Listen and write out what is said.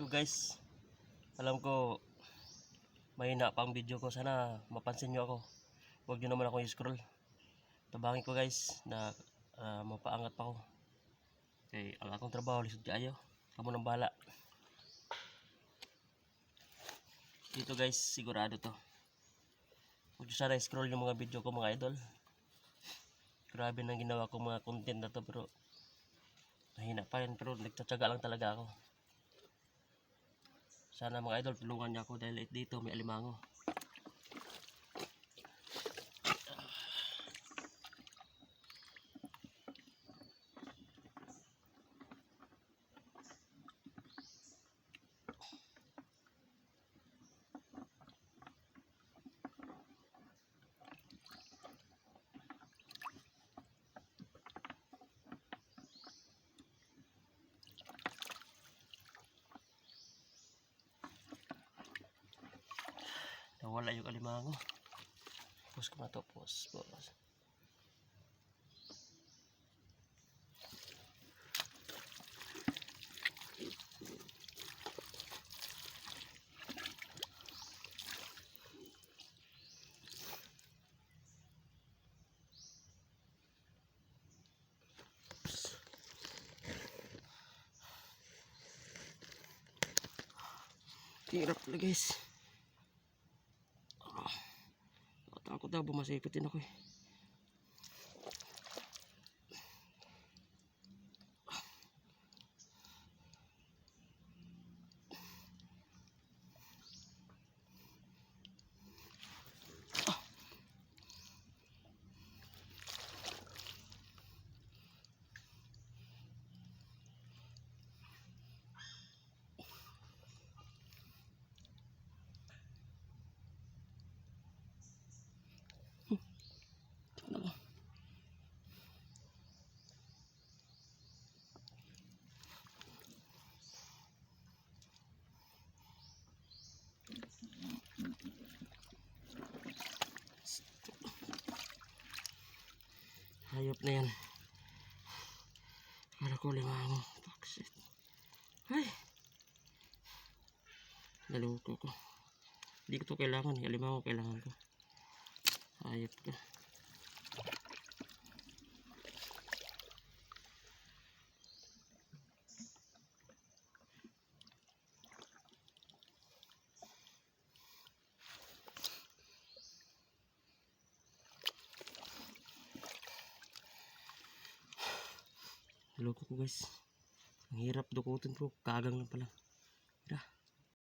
So guys, alam ko mahina pa ang video ko. Sana mapansin nyo ako. Huwag nyo naman ako i-scroll. Tabangin ko guys na ah, mapaangat pa ako. Okay, ang akong trabaho, lisod kayo. Kamu nang bahala. Dito guys, sigurado to. Huwag nyo sana i-scroll yung mga video ko mga idol. Grabe nang ginawa ko mga content na to pero mahina pa yan pero nagtsatsaga lang talaga ako. Sana mga idol tulungan niyo ako dahil dito may alimango. Nawala yung alimango. Pus ko na pus, pus. Hirap pala guys. Daw, bumasikutin ako eh. Hayop na yan. Kala ko limango. Baksit. Ay. Naloko ko. Hindi ko to kailangan. eh. Limango kailangan ko. Hayop ka. Naloko ko guys. Ang hirap dukutin bro. Kagang lang pala. Tira.